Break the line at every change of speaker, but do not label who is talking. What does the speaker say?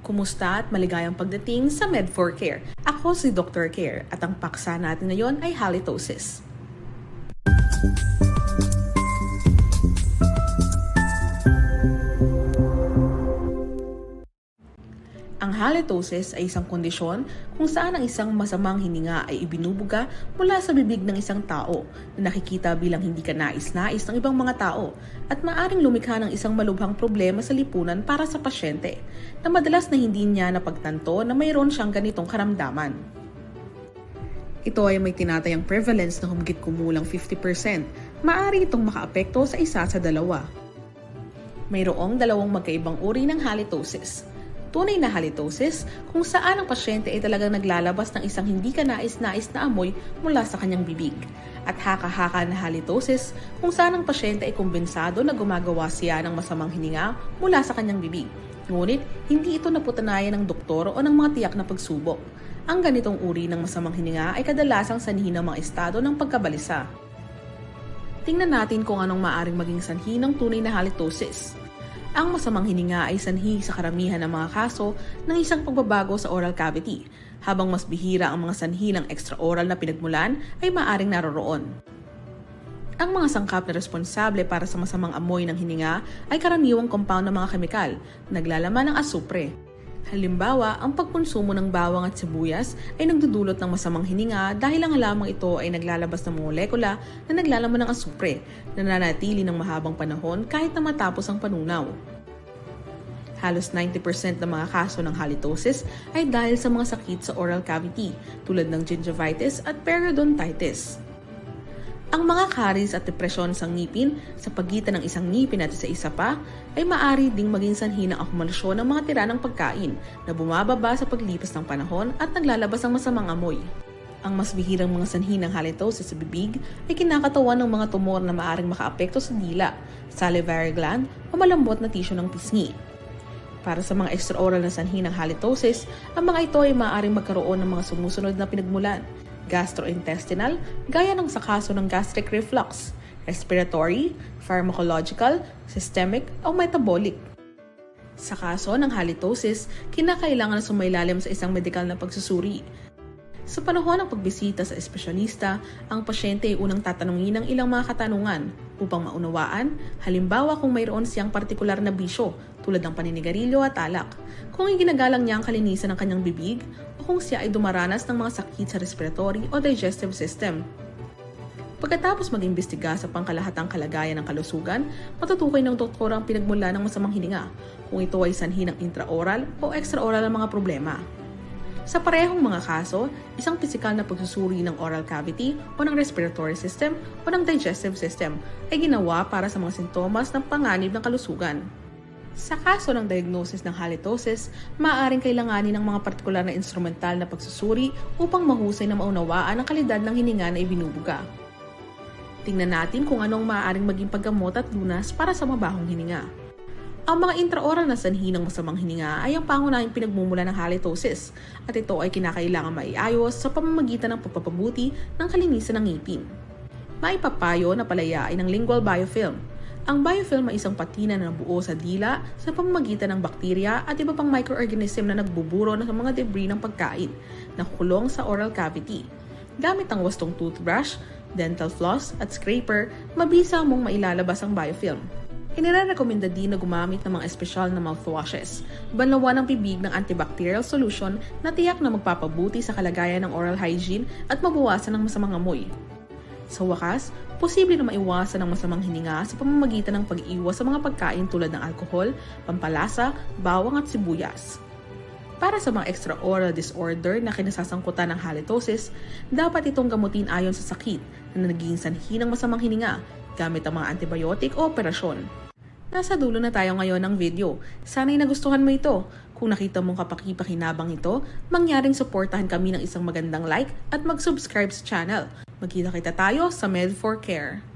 Kumusta at maligayang pagdating sa Med4 Care. Ako si Dr. Care at ang paksa natin ngayon ay halitosis. Halitosis ay isang kondisyon kung saan ang isang masamang hininga ay ibinubuga mula sa bibig ng isang tao na nakikita bilang hindi ka nais-nais ng ibang mga tao at maaring lumikha ng isang malubhang problema sa lipunan para sa pasyente na madalas na hindi niya napagtanto na mayroon siyang ganitong karamdaman. Ito ay may tinatayang prevalence na humigit kumulang 50%. Maaari itong makaapekto sa isa sa dalawa. Mayroong dalawang magkaibang uri ng halitosis. Tunay na halitosis kung saan ang pasyente ay talagang naglalabas ng isang hindi ka nais-nais na amoy mula sa kanyang bibig. At haka-haka na halitosis kung saan ang pasyente ay kumbensado na gumagawa siya ng masamang hininga mula sa kanyang bibig. Ngunit hindi ito naputanayan ng doktor o ng mga tiyak na pagsubok. Ang ganitong uri ng masamang hininga ay kadalasang sanhi ng mga estado ng pagkabalisa. Tingnan natin kung anong maaring maging sanhi ng tunay na halitosis. Ang masamang hininga ay sanhi sa karamihan ng mga kaso ng isang pagbabago sa oral cavity, habang mas bihira ang mga sanhi ng extraoral na pinagmulan ay maaring naroroon. Ang mga sangkap na responsable para sa masamang amoy ng hininga ay karaniwang compound ng mga kemikal, naglalaman ng asupre. Halimbawa, ang pagkonsumo ng bawang at sibuyas ay nagdudulot ng masamang hininga dahil ang halamang ito ay naglalabas ng molekula na naglalaman ng asupre na nananatili ng mahabang panahon kahit na matapos ang panunaw. Halos 90% ng mga kaso ng halitosis ay dahil sa mga sakit sa oral cavity tulad ng gingivitis at periodontitis. Ang mga caries at depresyon sa ngipin sa pagitan ng isang ngipin at sa isa pa ay maaari ding maging sanhi ng akumulasyon ng mga tira ng pagkain na bumababa sa paglipas ng panahon at naglalabas ng masamang amoy. Ang mas bihirang mga sanhi ng halitosis sa bibig ay kinakatawan ng mga tumor na maaring makaapekto sa dila, salivary gland o malambot na tisyo ng pisngi. Para sa mga extraoral na sanhi ng halitosis, ang mga ito ay maaaring magkaroon ng mga sumusunod na pinagmulan, gastrointestinal, gaya ng sa kaso ng gastric reflux, respiratory, pharmacological, systemic, o metabolic. Sa kaso ng halitosis, kinakailangan na sumailalim sa isang medikal na pagsusuri. Sa panahon ng pagbisita sa espesyalista, ang pasyente ay unang tatanungin ng ilang mga katanungan upang maunawaan, halimbawa kung mayroon siyang partikular na bisyo tulad ng paninigarilyo at alak, kung iginagalang niya ang kalinisan ng kanyang bibig o kung siya ay dumaranas ng mga sakit sa respiratory o digestive system. Pagkatapos mag-imbestiga sa pangkalahatang kalagayan ng kalusugan, matutukoy ng doktor ang pinagmula ng masamang hininga kung ito ay sanhi ng intraoral o extraoral ang mga problema. Sa parehong mga kaso, isang pisikal na pagsusuri ng oral cavity o ng respiratory system o ng digestive system ay ginawa para sa mga sintomas ng panganib ng kalusugan. Sa kaso ng diagnosis ng halitosis, maaaring kailanganin ng mga partikular na instrumental na pagsusuri upang mahusay na maunawaan ang kalidad ng hininga na ibinubuga. Tingnan natin kung anong maaaring maging paggamot at lunas para sa mabahong hininga. Ang mga intraoral na sanhi ng masamang hininga ay ang pangunahing pinagmumula ng halitosis at ito ay kinakailangan maiayos sa pamamagitan ng pagpapabuti ng kalinisan ng ngipin. Maipapayo na palayain ng lingual biofilm. Ang biofilm ay isang patina na nabuo sa dila sa pamamagitan ng bakterya at iba pang microorganism na nagbuburo ng mga debris ng pagkain na kukulong sa oral cavity. Gamit ang wastong toothbrush, dental floss at scraper, mabisa mong mailalabas ang biofilm. Inirekomenda din na gumamit ng mga espesyal na mouthwashes, banlawan ng bibig ng antibacterial solution na tiyak na magpapabuti sa kalagayan ng oral hygiene at mabawasan ng masamang amoy. Sa wakas, posible na maiwasan ang masamang hininga sa pamamagitan ng pag-iwas sa mga pagkain tulad ng alkohol, pampalasa, bawang at sibuyas. Para sa mga extraoral disorder na kinasasangkutan ng halitosis, dapat itong gamutin ayon sa sakit na naging sanhi ng masamang hininga gamit ang mga antibiotic o operasyon. Nasa dulo na tayo ngayon ng video. Sana'y nagustuhan mo ito. Kung nakita mong kapakipakinabang ito, mangyaring suportahan kami ng isang magandang like at mag-subscribe sa channel. Magkita kita tayo sa Med4Care.